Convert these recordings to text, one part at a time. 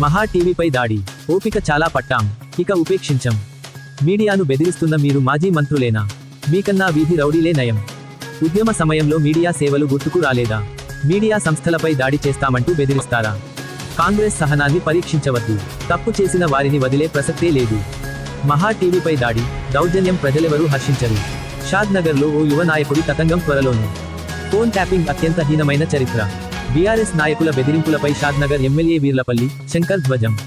మహా టీవీపై దాడి. ఓపిక చాలా పట్టాం. ఇక ఉపేక్షించం. మీడియాను బెదిరిస్తున్న మీరు మాజీ మంత్రులేనా? మీకన్నా వీధి రౌడీలే నయం. ఉద్యమ సమయంలో మీడియా సేవలు గుర్తుకు రాలేదా? మీడియా సంస్థలపై దాడి చేస్తామంటూ బెదిరిస్తారా? కాంగ్రెస్ సహనాన్ని పరీక్షించవద్దు. తప్పు చేసిన వారిని వదిలే ప్రసక్తే లేదు. మహా టీవీపై దాడి. దౌర్జన్యం ప్రజలెవరూ హర్షించరు. షాద్ నగర్లో ఓ యువ నాయకుడి తతంగం త్వరలోను. ఫోన్ ట్యాపింగ్ అత్యంత హీనమైన చరిత్ర. బీఆర్ఎస్ నాయకుల బెదిరింపులపై షాద్నగర్ ఎమ్మెల్యే వీర్లపల్లి శంకర్ ధ్వజం.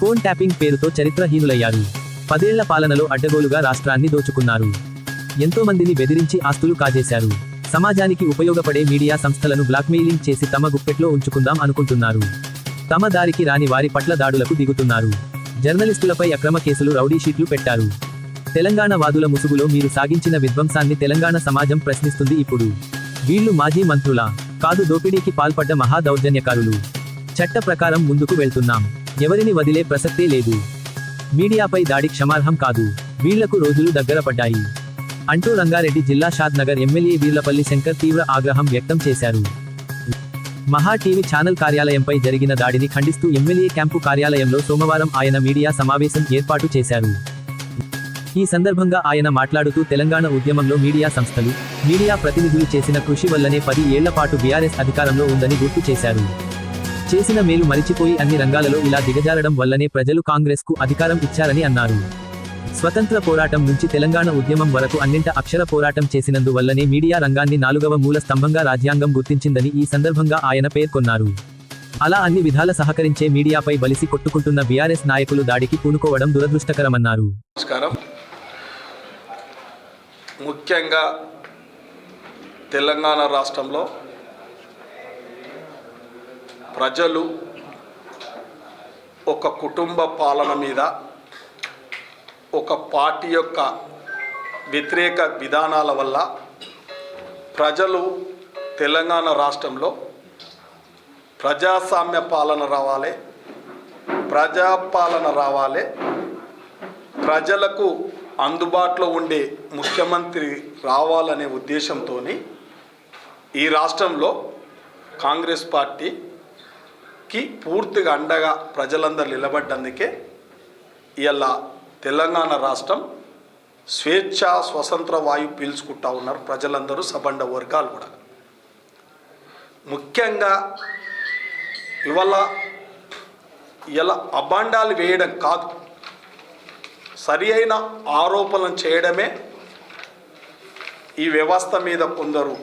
ఫోన్ ట్యాపింగ్ పేరుతో చరిత్రహీనులయ్యారు. పదేళ్ళ పాలనలో అడ్డగోలుగా రాష్ట్రాన్ని దోచుకున్నారు. ఎంతో మందిని బెదిరించి ఆస్తులు కాజేశారు. సమాజానికి ఉపయోగపడే మీడియా సంస్థలను బ్లాక్మెయిలింగ్ చేసి తమ గుప్పెట్లో ఉంచుకుందాం అనుకుంటున్నారు. తమ దారికి రాని వారి పట్ల దాడులకు దిగుతున్నారు. జర్నలిస్టులపై అక్రమ కేసులు రౌడీ షీట్లు పెట్టారు. తెలంగాణ వాదుల ముసుగులో మీరు సాగించిన విధ్వంసాన్ని తెలంగాణ సమాజం ప్రశ్నిస్తుంది ఇప్పుడు. వీళ్ళు మాజీ మంత్రులా? కాదు దోపిడీకి పాల్పడ్డ మహా దౌర్జన్యకారులు చట్ట ప్రకారం ముందుకు వెళ్తున్నాం. ఎవరిని వదిలే ప్రసక్తే లేదు. మీడియాపై దాడి క్షమార్హం కాదు. వీళ్ళకు రోజులు దగ్గర పడ్డాయి. అంటూ రంగారెడ్డి జిల్లా షాద్ నగర్ ఎమ్మెల్యే వీర్లపల్లి శంకర్ తీవ్ర ఆగ్రహం వ్యక్తం చేశారు. మహా టీవీ ఛానల్ కార్యాలయంపై జరిగిన దాడిని ఖండిస్తూ ఎమ్మెల్యే క్యాంపు కార్యాలయంలో సోమవారం ఆయన మీడియా సమావేశం ఏర్పాటు చేశారు. ఈ సందర్భంగా ఆయన మాట్లాడుతూ తెలంగాణ ఉద్యమంలో మీడియా సంస్థలు మీడియా ప్రతినిధులు చేసిన కృషి వల్లనే పది ఏళ్ళ పాటు బీఆర్ఎస్ అధికారంలో ఉందని గుర్తు చేశారు. చేసిన మేలు మరిచిపోయి అన్ని రంగాలలో ఇలా దిగజారడం వల్లనే ప్రజలు కాంగ్రెస్కు అధికారం ఇచ్చారని అన్నారు. స్వతంత్ర పోరాటం నుంచి తెలంగాణ ఉద్యమం వరకు అన్నింట అక్షర పోరాటం చేసినందువల్లనే మీడియా రంగాన్ని నాలుగవ మూల స్తంభంగా రాజ్యాంగం గుర్తించిందని ఈ సందర్భంగా ఆయన పేర్కొన్నారు. అలా అన్ని విధాల సహకరించే మీడియాపై బలిసి కొట్టుకుంటున్న బీఆర్ఎస్ నాయకులు దాడికి పూనుకోవడం దురదృష్టకరమన్నారు. ముఖ్యంగా తెలంగాణ రాష్ట్రంలో ప్రజలు ఒక కుటుంబ పాలన మీద ఒక పార్టీ యొక్క వ్యతిరేక విధానాల వల్ల ప్రజలు తెలంగాణ రాష్ట్రంలో ప్రజాస్వామ్య పాలన రావాలి ప్రజాపాలన రావాలి ప్రజలకు అందుబాటులో ఉండే ముఖ్యమంత్రి రావాలనే ఉద్దేశంతో ఈ రాష్ట్రంలో కాంగ్రెస్ పార్టీకి పూర్తిగా అండగా ప్రజలందరూ నిలబడ్డందుకే ఇలా తెలంగాణ రాష్ట్రం స్వేచ్ఛ స్వతంత్ర వాయువు పీల్చుకుంటా ఉన్నారు ప్రజలందరూ సబండ వర్గాలు కూడా. ముఖ్యంగా ఇవాళ ఇలా అబాండాలు వేయడం కాదు. సరి అయిన ఆరోపణలు చేయడమే ఈ వ్యవస్థ మీద కొందరు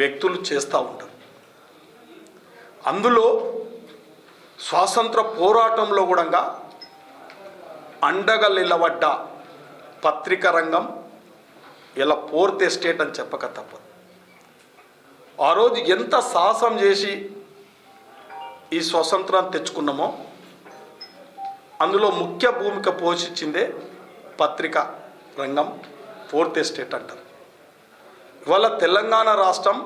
వ్యక్తులు చేస్తూ ఉంటారు. అందులో స్వాతంత్ర పోరాటంలో కూడా అండగా నిలబడ్డ పత్రిక రంగం ఇలా ఫోర్త్ ఎస్టేట్ అని చెప్పక తప్పదు. ఆ రోజు ఎంత సాహసం చేసి ఈ స్వతంత్రాన్ని తెచ్చుకున్నామో అందులో ముఖ్య భూమిక పోషించిందే పత్రిక రంగం ఫోర్త్ ఎస్టేట్ అంటారు. ఇవాళ తెలంగాణ రాష్ట్రం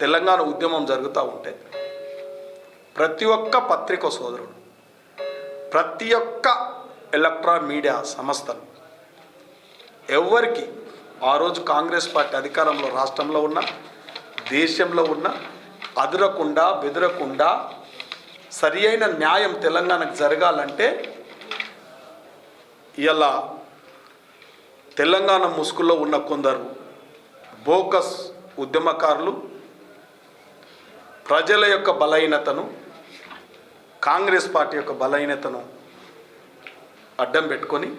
తెలంగాణ ఉద్యమం జరుగుతూ ఉంటే ప్రతి ఒక్క పత్రిక సోదరుడు ప్రతి ఒక్క ఎలక్ట్రా మీడియా సంస్థలు ఎవరికి ఆ రోజు కాంగ్రెస్ పార్టీ అధికారంలో రాష్ట్రంలో ఉన్న దేశంలో ఉన్న అదురకుండా బెదరకుండా సరి అయిన న్యాయం తెలంగాణకు జరగాలంటే ఇలా తెలంగాణ ముసుగులో ఉన్న కొందరు బోకస్ ఉద్యమకారులు ప్రజల యొక్క బలహీనతను కాంగ్రెస్ పార్టీ యొక్క బలహీనతను అడ్డం పెట్టుకొని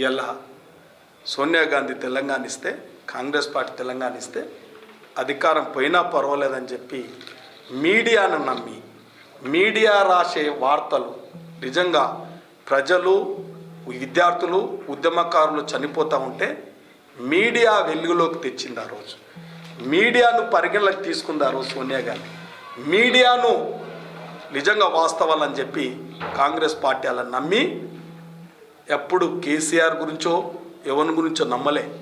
ఇలా సోనియా గాంధీ తెలంగాణ ఇస్తే కాంగ్రెస్ పార్టీ తెలంగాణ ఇస్తే అధికారం పోయినా పర్వాలేదని చెప్పి మీడియాను నమ్మి మీడియా రాసే వార్తలు నిజంగా ప్రజలు విద్యార్థులు ఉద్యమకారులు చనిపోతూ ఉంటే మీడియా వెలుగులోకి తెచ్చింది ఆ రోజు. మీడియాను పరిగణలోకి తీసుకుంది ఆ రోజు సోనియా గాంధీ. మీడియాను నిజంగా వాస్తవాలని చెప్పి కాంగ్రెస్ పార్టీ అలా నమ్మి ఎప్పుడు కేసీఆర్ గురించో ఎవరి గురించో నమ్మలే.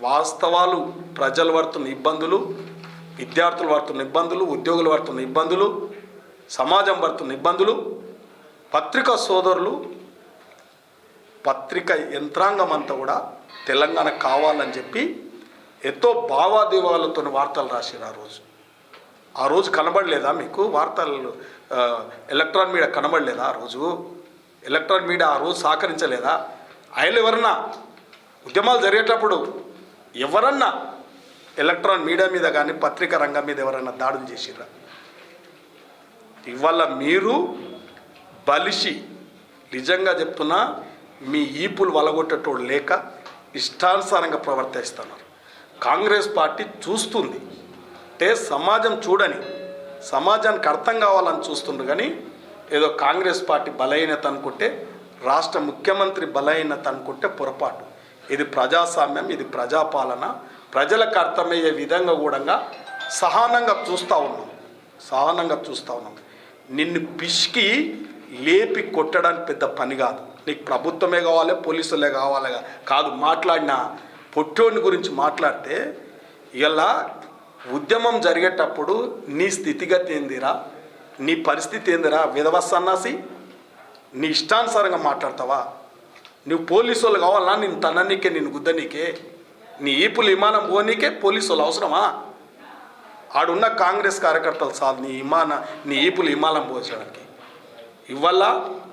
వాస్తవాలు ప్రజలు పడుతున్న ఇబ్బందులు విద్యార్థులు పడుతున్న ఇబ్బందులు ఉద్యోగులు పడుతున్న ఇబ్బందులు సమాజం పడుతున్న ఇబ్బందులు పత్రికా సోదరులు పత్రిక యంత్రాంగం అంతా కూడా తెలంగాణ కావాలని చెప్పి ఎంతో భావాదేవాలతో వార్తలు రాశారు ఆ రోజు. ఆ రోజు కనబడలేదా మీకు? వార్తలు ఎలక్ట్రాన్ మీడియా కనబడలేదా ఆ రోజు? ఎలక్ట్రాన్ మీడియా ఆ రోజు సహకరించలేదా? ఆయన ఎవరన్నా ఉద్యమాలు జరిగేటప్పుడు ఎవరన్నా ఎలక్ట్రాన్ మీడియా మీద కానీ పత్రికా రంగం మీద ఎవరన్నా దాడులు చేసిర్రా? ఇవాళ మీరు బలిసి నిజంగా చెప్తున్నా మీ ఈపులు వలగొట్టేటోడు లేక ఇష్టానుసారంగా ప్రవర్తిస్తున్నారు. కాంగ్రెస్ పార్టీ చూస్తుంది. అంటే సమాజం చూడని సమాజానికి అర్థం కావాలని చూస్తుండ్రు కానీ ఏదో కాంగ్రెస్ పార్టీ బలహీనత అనుకుంటే రాష్ట్ర ముఖ్యమంత్రి బలహీనత అనుకుంటే పొరపాటు. ఇది ప్రజాస్వామ్యం ఇది ప్రజాపాలన. ప్రజలకు అర్థమయ్యే విధంగా కూడా సహనంగా చూస్తూ ఉన్నాం. సహనంగా చూస్తూ ఉన్నాం. నిన్ను పిసికి లేపి కొట్టడానికి పెద్ద పని కాదు. నీకు ప్రభుత్వమే కావాలి పోలీసులే కావాలి కాదు మాట్లాడిన పొట్టోని గురించి మాట్లాడితే ఇలా ఉద్యమం జరిగేటప్పుడు నీ స్థితిగతి ఏందిరా? నీ పరిస్థితి ఏందిరా? విధవ సన్నాసి నీ ఇష్టానుసారంగా మాట్లాడతావా? నువ్వు పోలీసు వాళ్ళు కావాలా? నేను తననీకే నేను గుద్దనీకే? నీ ఈపులు విమానం పోనీకే పోలీసు వాళ్ళు అవసరమా? ఆడున్న కాంగ్రెస్ కార్యకర్తలు చాలు నీ విమాన నీ ఈపులు విమానం పోసడానికి ఇవల్ల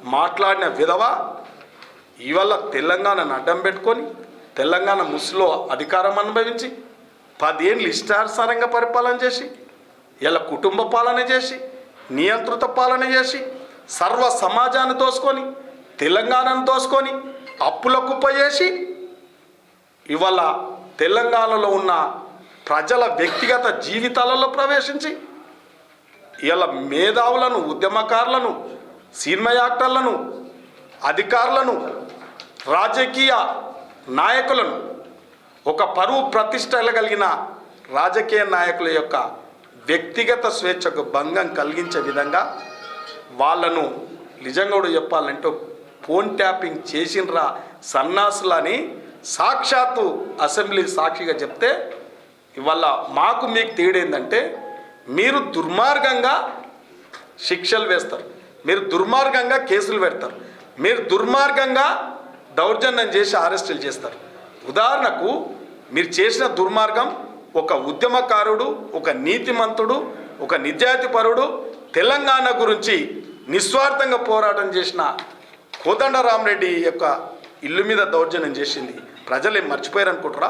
మాట్లాడిన విధవ? ఇవాళ తెలంగాణను అడ్డం పెట్టుకొని తెలంగాణ ముసులో అధికారం అనుభవించి పదేళ్ళు ఇష్టానుసారంగా పరిపాలన చేసి ఇలా కుటుంబ పాలన చేసి నియంత్రిత పాలన చేసి సర్వ సమాజాన్ని దోసుకొని తెలంగాణను దోసుకొని అప్పుల కుప్ప చేసి ఇవాళ తెలంగాణలో ఉన్న ప్రజల వ్యక్తిగత జీవితాలలో ప్రవేశించి ఇలా మేధావులను ఉద్యమకారులను సినిమా యాక్టర్లను అధికారులను రాజకీయ నాయకులను ఒక పరువు ప్రతిష్టలు కలిగిన రాజకీయ నాయకుల యొక్క వ్యక్తిగత స్వేచ్ఛకు భంగం కలిగించే విధంగా వాళ్ళను నిజంగా కూడా చెప్పాలంటే ఫోన్ ట్యాపింగ్ చేసినరా సన్నాసులని సాక్షాత్తు అసెంబ్లీ సాక్షిగా చెప్తే ఇవాళ మాకు మీకు తేడేందంటే మీరు దుర్మార్గంగా శిక్షలు వేస్తారు. మీరు దుర్మార్గంగా కేసులు పెడతారు. మీరు దుర్మార్గంగా దౌర్జన్యం చేసి అరెస్టులు చేస్తారు. ఉదాహరణకు మీరు చేసిన దుర్మార్గం ఒక ఉద్యమకారుడు ఒక నీతిమంతుడు ఒక నిజాయితీపరుడు తెలంగాణ గురించి నిస్వార్థంగా పోరాటం చేసిన కోదండరామరెడ్డి యొక్క ఇల్లు మీద దౌర్జన్యం చేసింది. ప్రజలు ఏం మర్చిపోయారు అనుకుంటారా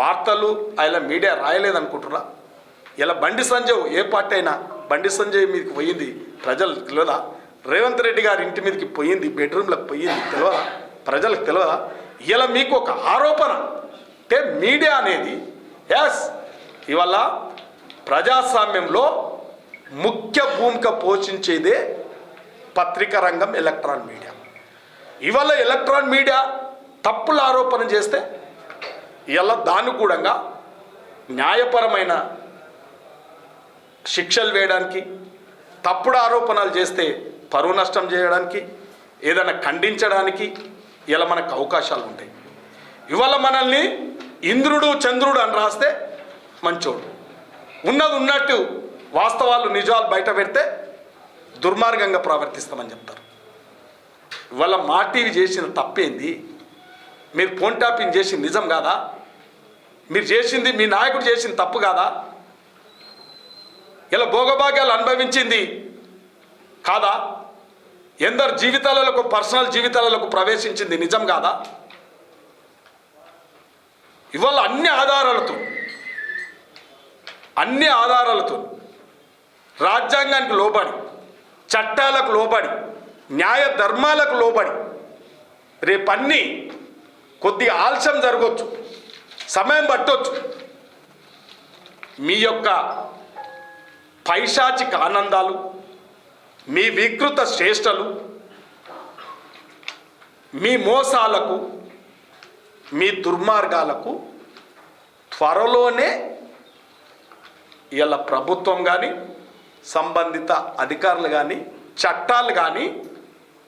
వార్తలు ఆయన మీడియా రాయలేదనుకుంటారా ఇలా బండి సంజయ్ ఏ పార్టీ అయినా బండి సంజయ్ మీదకి పోయింది ప్రజలు తెలియదా? రేవంత్ రెడ్డి గారి ఇంటి మీదకి పోయింది బెడ్రూమ్లకు పోయింది తెలియదా ప్రజలకు తెలియదా ఇలా మీకు ఒక ఆరోపణ. అంటే మీడియా అనేది ఎస్ ఇవాళ ప్రజాస్వామ్యంలో ముఖ్య భూమిక పోషించేదే పత్రికా రంగం ఎలక్ట్రాన్ మీడియా. ఇవాళ ఎలక్ట్రాన్ మీడియా తప్పుల ఆరోపణ చేస్తే ఇలా దాని కూడా న్యాయపరమైన శిక్షలు వేయడానికి తప్పుడు ఆరోపణలు చేస్తే పరువు నష్టం చేయడానికి ఏదైనా ఖండించడానికి ఇలా మనకు అవకాశాలు ఉంటాయి. ఇవాళ మనల్ని ఇంద్రుడు చంద్రుడు అని రాస్తే మంచోడు. ఉన్నది ఉన్నట్టు వాస్తవాలు నిజాలు బయట పెడితే దుర్మార్గంగా ప్రవర్తిస్తామని చెప్తారు. ఇవాళ మా టీవీ చేసిన తప్పేంది? మీరు ఫోన్ టాపింగ్ చేసింది నిజం కాదా? మీరు చేసింది మీ నాయకుడు చేసిన తప్పు కాదా? ఇలా భోగభాగ్యాలు అనుభవించింది కాదా? ఎందరు జీవితాలకు పర్సనల్ జీవితాలకు ప్రవేశించింది నిజం కాదా? ఇవాళ అన్ని ఆధారాలతో అన్ని ఆధారాలతో రాజ్యాంగానికి లోబడి చట్టాలకు లోబడి న్యాయ ధర్మాలకు లోబడి రేపన్నీ కొద్దిగా ఆలస్యం జరగవచ్చు సమయం పట్టవచ్చు మీ యొక్క పైశాచిక ఆనందాలు మీ వికృత శ్రేష్టలు మీ మోసాలకు మీ దుర్మార్గాలకు త్వరలోనే ఇలా ప్రభుత్వం కానీ సంబంధిత అధికారులు కానీ చట్టాలు కానీ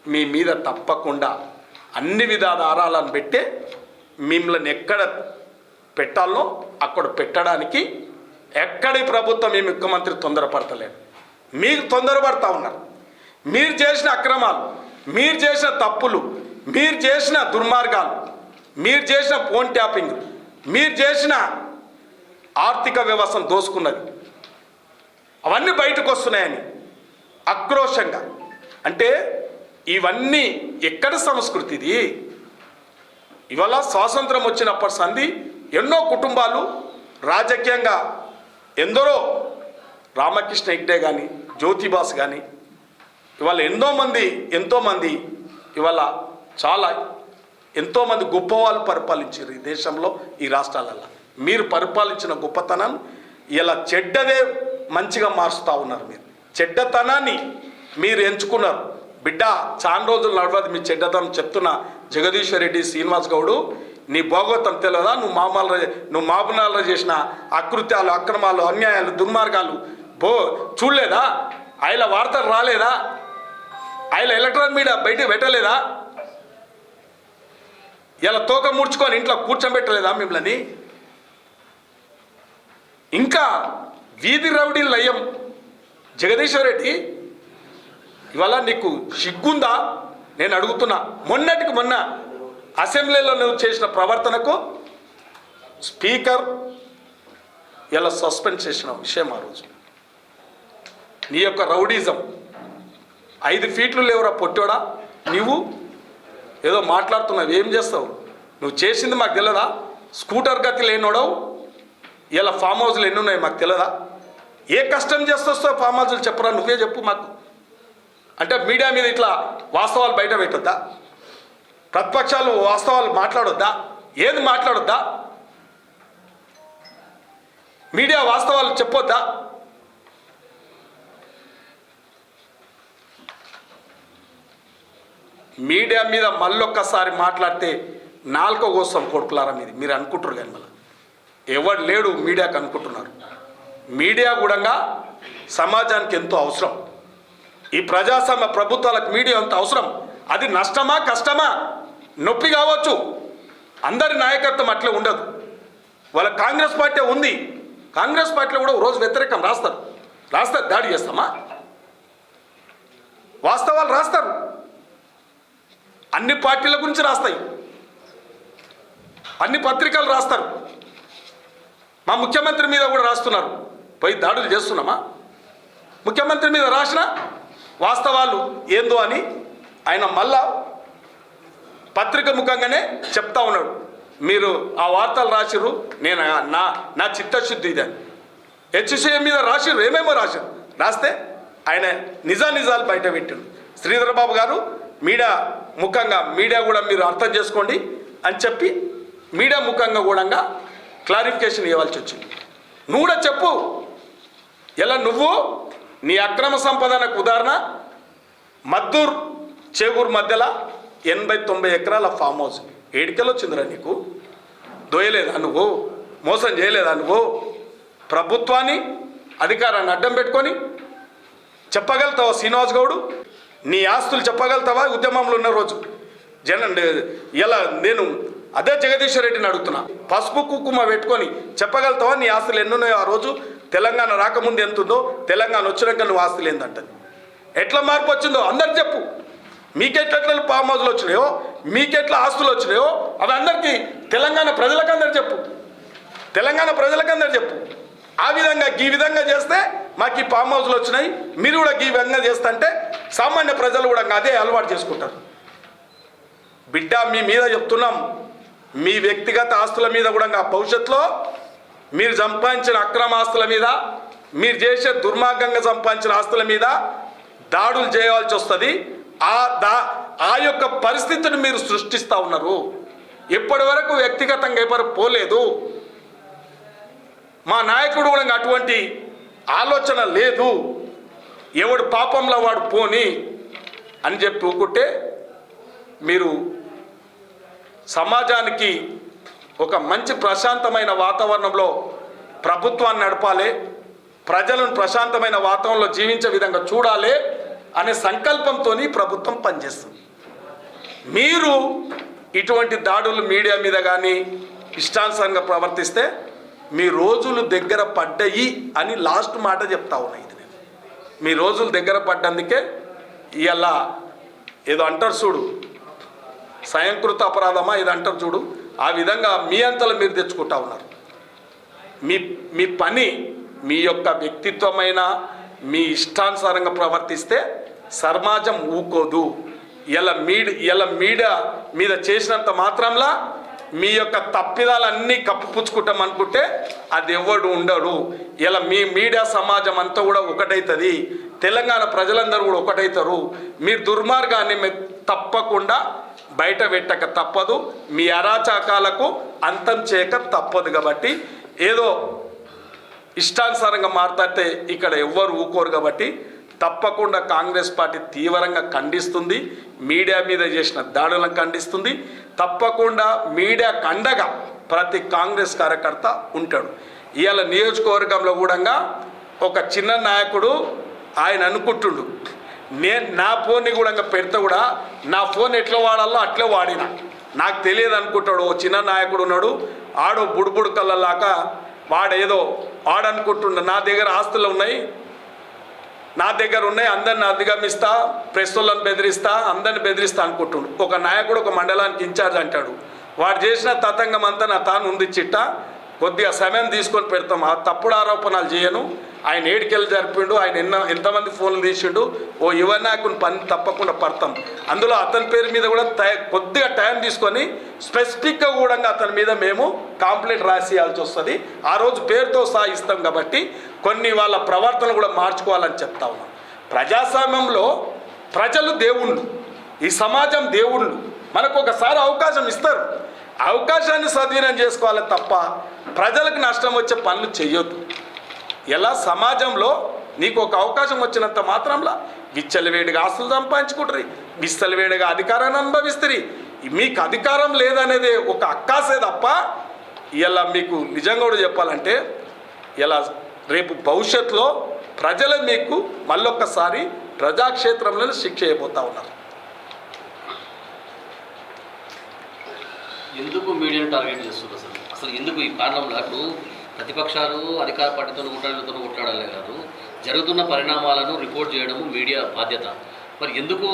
మీ మీద తప్పకుండా అన్ని విధాల ఆరాలను పెట్టే మిమ్మల్ని ఎక్కడ పెట్టాలో అక్కడ పెట్టడానికి ఎక్కడి ప్రభుత్వం ఈ ముఖ్యమంత్రి తొందరపడతలేదు. మీరు తొందరపడతా ఉన్నారు. మీరు చేసిన అక్రమాలు మీరు చేసిన తప్పులు మీరు చేసిన దుర్మార్గాలు మీరు చేసిన ఫోన్ ట్యాపింగ్ మీరు చేసిన ఆర్థిక వ్యవస్థను దోసుకున్నది. అవన్నీ బయటకు వస్తున్నాయని ఆక్రోషంగా అంటే ఇవన్నీ ఎక్కడ సంస్కృతి ఇది ఇవాళ స్వాతంత్రం వచ్చినప్పటి సంధి ఎన్నో కుటుంబాలు రాజకీయంగా ఎందరో రామకృష్ణ హెగ్డే కానీ జ్యోతిబాస్ కానీ ఇవాళ ఎంతోమంది ఎంతోమంది ఇవాళ చాలా ఎంతోమంది గొప్పవాళ్ళు పరిపాలించారు ఈ దేశంలో ఈ రాష్ట్రాలలో. మీరు పరిపాలించిన గొప్పతనం ఇలా చెడ్డదే మంచిగా మారుస్తూ ఉన్నారు మీరు. చెడ్డతనాన్ని మీరు ఎంచుకున్నారు. బిడ్డ చాలా రోజులు నడవదు మీ చెడ్డతనం చెప్తున్న జగదీశ్వర్ రెడ్డి శ్రీనివాస్ గౌడు నీ భోగవతం తెలియదా నువ్వు మామూలు నువ్వు మామూలు చేసిన అకృత్యాలు అక్రమాలు అన్యాయాలు దుర్మార్గాలు బో చూడలేదా? ఆయన వార్తలు రాలేదా? ఆయన ఎలక్ట్రాన్ మీడియా బయటికి పెట్టలేదా? ఇలా తోక ముడుచుకొని ఇంట్లో కూర్చోబెట్టలేదా మిమ్మల్ని? ఇంకా వీధి రౌడీ లయం జగదీశ్వర్ రెడ్డి ఇవాళ నీకు సిగ్గుందా? నేను అడుగుతున్నా. మొన్నటికి మొన్న అసెంబ్లీలో నువ్వు చేసిన ప్రవర్తనకు స్పీకర్ ఇలా సస్పెండ్ చేసిన విషయం ఆ రోజు. నీ యొక్క రౌడీజం. ఐదు ఫీట్లు లేవురా పొట్టోడా? నీవు? ఏదో మాట్లాడుతున్నావు ఏం చేస్తావు? నువ్వు చేసింది మాకు తెలియదా స్కూటర్ గతి లేనోడవు. ఇలా ఫామ్ హౌస్లు ఎన్ని ఉన్నాయి మాకు తెలియదా ఏ కష్టం చేస్తొస్తో ఫామ్ హౌస్లు? చెప్పరా నువ్వే చెప్పు మాకు. అంటే మీడియా మీద ఇట్లా వాస్తవాలు బయట పెట్టొద్దా? ప్రతిపక్షాలు వాస్తవాలు మాట్లాడొద్దా? ఏది మాట్లాడొద్దా? మీడియా వాస్తవాలు చెప్పొద్దా? మీడియా మీద మళ్ళొక్కసారి మాట్లాడితే నాలుకో కోసం కొడుకులారా మీది. మీరు అనుకుంటారు కానీ మళ్ళీ. ఎవడు లేడు మీడియాకు అనుకుంటున్నారు. మీడియా కూడా సమాజానికి ఎంతో అవసరం. ఈ ప్రజాస్వామ్య ప్రభుత్వాలకు మీడియా ఎంత అవసరం? అది నష్టమా కష్టమా? నొప్పి కావచ్చు. అందరి నాయకత్వం అట్లే ఉండదు. వాళ్ళ కాంగ్రెస్ పార్టీ ఉంది. కాంగ్రెస్ పార్టీలో కూడా రోజు వ్యతిరేకం రాస్తారు. రాస్తారు దాడి చేస్తామా? వాస్తవాలు రాస్తారు. అన్ని పార్టీల గురించి రాస్తాయి. అన్ని పత్రికలు రాస్తారు. మా ముఖ్యమంత్రి మీద కూడా రాస్తున్నారు. పోయి దాడులు చేస్తున్నామా? ముఖ్యమంత్రి మీద రాసిన వాస్తవాలు ఏందో అని ఆయన మళ్ళా పత్రిక ముఖంగానే చెప్తా ఉన్నాడు. మీరు ఆ వార్తలు రాసిర్రు నేను నా నా చిత్తశుద్ధి ఇదే. హెచ్సిఎం మీద రాసిర్రు ఏమేమో రాసిర్రు. రాస్తే ఆయన నిజా నిజాలు బయట పెట్టిండు. శ్రీధర్ బాబు గారు మీడియా ముఖంగా మీడియా కూడా మీరు అర్థం చేసుకోండి అని చెప్పి మీడియా ముఖంగా కూడా క్లారిఫికేషన్ ఇవ్వాల్సి వచ్చింది. నువ్వు కూడా చెప్పు. ఎలా నువ్వు నీ అక్రమ సంపదనకు ఉదాహరణ? మద్దూర్ చేగూరు మధ్యలో ఎనభై తొంభై ఎకరాల ఫామ్ హౌస్ ఏడికెళ్ళి వచ్చిందిరా నీకు? దోయలేదా నువ్వు? మోసం చేయలేదా నువ్వు? ప్రభుత్వాన్ని అధికారాన్ని అడ్డం పెట్టుకొని చెప్పగలుగుతావు శ్రీనివాస్ గౌడు? నీ ఆస్తులు చెప్పగలుగుతావా? ఉద్యమంలో ఉన్న రోజు. జన ఇలా నేను అదే జగదీశ్వర రెడ్డిని అడుగుతున్నా. పసుపు కుంకుమ పెట్టుకొని చెప్పగలుగుతావా? నీ ఆస్తులు ఎన్నున్నాయో ఆ రోజు? తెలంగాణ రాకముందు ఎంత ఉందో తెలంగాణ వచ్చినాక నువ్వు ఆస్తులు ఏందంటది? ఎట్లా మార్పు వచ్చిందో అందరు చెప్పు. మీకెట్లెట్ల పామ్ హౌస్లు వచ్చినాయో మీకెట్లా ఆస్తులు వచ్చినాయో అవి అందరికీ తెలంగాణ ప్రజలకు అందరు చెప్పు. తెలంగాణ ప్రజలకు అందరు చెప్పు. ఆ విధంగా ఈ విధంగా చేస్తే మాకు ఈ ఫామ్ హౌస్లు వచ్చినాయి. మీరు కూడా ఈ విధంగా చేస్తుంటే సామాన్య ప్రజలు కూడా అదే అలవాటు చేసుకుంటారు. బిడ్డ మీ మీద చెప్తున్నాం. మీ వ్యక్తిగత ఆస్తుల మీద కూడా భవిష్యత్తులో మీరు సంపాదించిన అక్రమ ఆస్తుల మీద మీరు చేసే దుర్మార్గంగా సంపాదించిన ఆస్తుల మీద దాడులు చేయవలసి వస్తుంది. ఆ దా ఆ యొక్క పరిస్థితిని మీరు సృష్టిస్తూ ఉన్నారు. ఇప్పటి వరకు వ్యక్తిగతంగా ఎవరు పోలేదు. మా నాయకుడు కూడా అటువంటి ఆలోచన లేదు. ఎవడు పాపంలో వాడు పోని అని చెప్పి ఊకుంటే మీరు సమాజానికి ఒక మంచి ప్రశాంతమైన వాతావరణంలో ప్రభుత్వాన్ని నడపాలి ప్రజలను ప్రశాంతమైన వాతావరణంలో జీవించే విధంగా చూడాలి అనే సంకల్పంతో ప్రభుత్వం పనిచేస్తుంది. మీరు ఇటువంటి దాడులు మీడియా మీద కానీ ఇష్టానుసారంగా ప్రవర్తిస్తే మీ రోజులు దగ్గర పడ్డాయి అని లాస్ట్ మాట చెప్తా ఉన్నాయి మీ రోజులు దగ్గర పడ్డందుకే ఇలా ఏదో అంటారు చూడు. స్వయంకృత అపరాధమా? ఇది అంటారు చూడు. ఆ విధంగా మీ అంతలో మీరు తెచ్చుకుంటా ఉన్నారు. మీ మీ పని మీ యొక్క వ్యక్తిత్వమైన మీ ఇష్టానుసారంగా ప్రవర్తిస్తే సమాజం ఊకోదు. ఇలా మీడి ఇలా మీడియా మీద చేసినంత మాత్రంలా మీ యొక్క తప్పిదాలన్నీ కప్పిపుచ్చుకుంటాం అనుకుంటే అది ఎవడు ఉండడు. ఇలా మీ మీడియా సమాజం అంతా కూడా ఒకటవుతుంది తెలంగాణ ప్రజలందరూ కూడా ఒకటవుతారు మీరు దుర్మార్గాన్ని తప్పకుండా బయట పెట్టక తప్పదు. మీ అరాచకాలకు అంతం చేయక తప్పదు కాబట్టి ఏదో ఇష్టానుసారంగా మాట్లాడితే ఇక్కడ ఎవ్వరు ఊకోరు కాబట్టి తప్పకుండా కాంగ్రెస్ పార్టీ తీవ్రంగా ఖండిస్తుంది. మీడియా మీద చేసిన దాడులను ఖండిస్తుంది. తప్పకుండా మీడియా కండగా ప్రతి కాంగ్రెస్ కార్యకర్త ఉంటాడు. ఇవాళ నియోజకవర్గంలో కూడా ఒక చిన్న నాయకుడు ఆయన అనుకుంటుండు నేను నా ఫోన్ని కూడా పెడితే కూడా నా ఫోన్ ఎట్లా వాడాలో అట్లే వాడిన. నాకు తెలియదు అనుకుంటాడు ఓ చిన్న నాయకుడు ఉన్నాడు. ఆడు బుడుబుడు కళ్ళలాక వాడేదో వాడనుకుంటుండ నా దగ్గర ఆస్తులు ఉన్నాయి. నా దగ్గర ఉన్నాయి అందరిని అధిగమిస్తా ప్రెస్ వాళ్ళని బెదిరిస్తా అందరిని బెదిరిస్తా అనుకుంటుండు. ఒక నాయకుడు ఒక మండలానికి ఇన్ఛార్జ్ అంటాడు. వాడు చేసిన తతంగం అంతా నా తాను ఉంది చిట్ట కొద్దిగా సమయం తీసుకొని పెడతాం. ఆ తప్పుడు ఆరోపణలు చేయను. ఆయన ఏడికెళ్ళి జరిపిండు ఆయన ఎన్న ఎంతమంది ఫోన్లు తీసిండు. ఓ యువ పని తప్పకుండా పడతాం. అందులో అతని పేరు మీద కూడా టై- కొద్దిగా టైం తీసుకొని స్పెసిఫిక్గా కూడా అతని మీద మేము కాంప్లైంట్ రాసియాల్సి వస్తుంది. ఆ రోజు పేరుతో సహా ఇస్తాం కాబట్టి కొన్ని వాళ్ళ ప్రవర్తన కూడా మార్చుకోవాలని చెప్తా ఉన్నాం. ప్రజాస్వామ్యంలో ప్రజలు దేవుళ్ళు. ఈ సమాజం దేవుళ్ళు. మనకు ఒకసారి అవకాశం ఇస్తారు. అవకాశాన్ని సద్వినియోగం చేసుకోవాలి తప్ప ప్రజలకు నష్టం వచ్చే పనులు చేయొద్దు. ఎలా సమాజంలో నీకు ఒక అవకాశం వచ్చినంత మాత్రంలా విచ్చలవేడిగా ఆస్తులు సంపాదించుకుంటారు విచ్చలవేడిగా అధికారాన్ని అనుభవిస్తారు మీకు అధికారం లేదనేది ఒక అక్కాసే తప్ప ఇలా మీకు నిజంగా కూడా చెప్పాలంటే ఇలా రేపు భవిష్యత్తులో ప్రజలు మీకు మళ్ళొక్కసారి ప్రజాక్షేత్రంలో శిక్ష అయిపోతా ఉన్నారు. ఎందుకు మీడియాను టార్గెట్ చేస్తున్నారు అసలు? అసలు ఎందుకు ఈ కారణంలో ప్రతిపక్షాలు అధికార పార్టీతో కొట్లాడులతో కొట్లాడాలే కాదు. జరుగుతున్న పరిణామాలను రిపోర్ట్ చేయడము మీడియా బాధ్యత. మరి ఎందుకు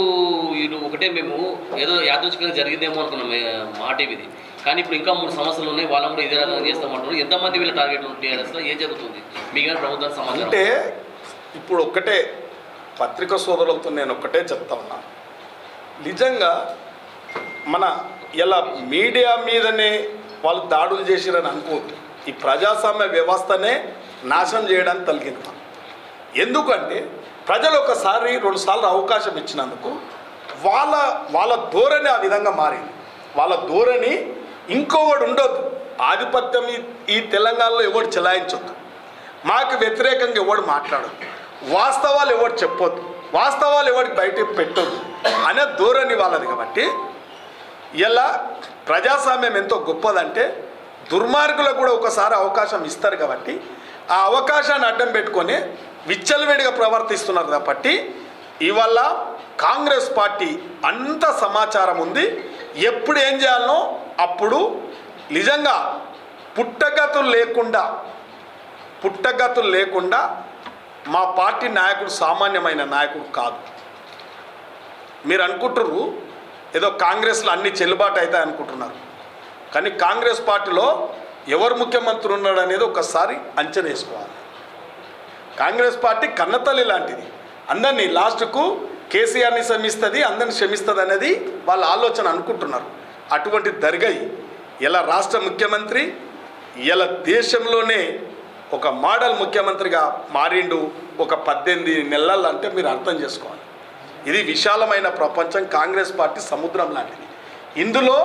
వీళ్ళు ఒకటే మేము ఏదో యాదృచ్ఛికంగా జరిగిందేమో అనుకున్నాం మాట మా టీవీది. కానీ ఇప్పుడు ఇంకా మూడు సమస్యలు ఉన్నాయి వాళ్ళ కూడా ఇదే రకంగా చేస్తామంటున్నారు. ఎంతమంది వీళ్ళ టార్గెట్ టీఆర్ఎస్లో అసలు ఏం జరుగుతుంది? మీ కానీ ప్రభుత్వం సమాచారం. అంటే ఇప్పుడు ఒక్కటే పత్రిక సోదరులతో నేను ఒక్కటే చెప్తా ఉన్నా. నిజంగా మన ఇలా మీడియా మీదనే వాళ్ళు దాడులు చేసిరని అనుకోవద్దు. ఈ ప్రజాస్వామ్య వ్యవస్థనే నాశనం చేయడానికి తలిగింది ఎందుకంటే ప్రజలు ఒకసారి రెండుసార్లు అవకాశం ఇచ్చినందుకు వాళ్ళ వాళ్ళ ధోరణి ఆ విధంగా మారింది. వాళ్ళ ధోరణి ఇంకొకటి ఉండొద్దు. ఆధిపత్యం ఈ- తెలంగాణలో ఎవడు చెలాయించొద్దు. మాకు వ్యతిరేకంగా ఎవడు మాట్లాడదు వాస్తవాలు ఎవడు చెప్పొద్దు. వాస్తవాలు ఎవరికి బయట పెట్టొద్దు అనే ధోరణి వాళ్ళది కాబట్టి ఇలా ప్రజాస్వామ్యం ఎంతో గొప్పదంటే దుర్మార్గులకు కూడా ఒకసారి అవకాశం ఇస్తారు కాబట్టి ఆ అవకాశాన్ని అడ్డం పెట్టుకొని విచ్చలవిడిగా ప్రవర్తిస్తున్నారు కాబట్టి ఇవల్ల కాంగ్రెస్ పార్టీ అంత సమాచారం ఉంది. ఎప్పుడు ఏం చేయాలనో అప్పుడు నిజంగా పుట్టగతులు లేకుండా పుట్టగతులు లేకుండా మా పార్టీ నాయకుడు సామాన్యమైన నాయకుడు కాదు. మీరు అనుకుంటున్నారు ఏదో కాంగ్రెస్లో అన్ని చెల్లుబాటు అవుతాయి అనుకుంటున్నారు కానీ కాంగ్రెస్ పార్టీలో ఎవరు ముఖ్యమంత్రి ఉన్నాడు అనేది ఒకసారి అంచనా వేసుకోవాలి. కాంగ్రెస్ పార్టీ కన్నతల్లి లాంటిది. అందరినీ లాస్ట్కు కేసీఆర్ని శ్రమిస్తుంది అందరిని క్షమిస్తుంది అనేది వాళ్ళ ఆలోచన అనుకుంటున్నారు. అటువంటి దర్గై ఇలా రాష్ట్ర ముఖ్యమంత్రి ఇలా దేశంలోనే ఒక మోడల్ ముఖ్యమంత్రిగా మారిండు ఒక పద్దెనిమిది నెలలు అంటే మీరు అర్థం చేసుకోవాలి. ఇది విశాలమైన ప్రపంచం కాంగ్రెస్ పార్టీ సముద్రం లాంటిది. ఇందులో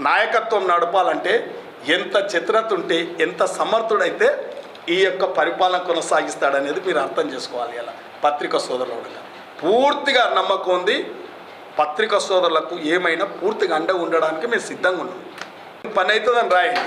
నాయకత్వం నడపాలంటే ఎంత చిత్రత ఉంటే ఎంత సమర్థుడైతే ఈ యొక్క పరిపాలన కొనసాగిస్తాడనేది మీరు అర్థం చేసుకోవాలి. ఇలా పత్రిక సోదరులుగా పూర్తిగా నమ్మకం ఉంది. పత్రిక సోదరులకు ఏమైనా పూర్తిగా అండగా ఉండడానికి మేము సిద్ధంగా ఉన్నాం. పని అవుతుందని రాయండి.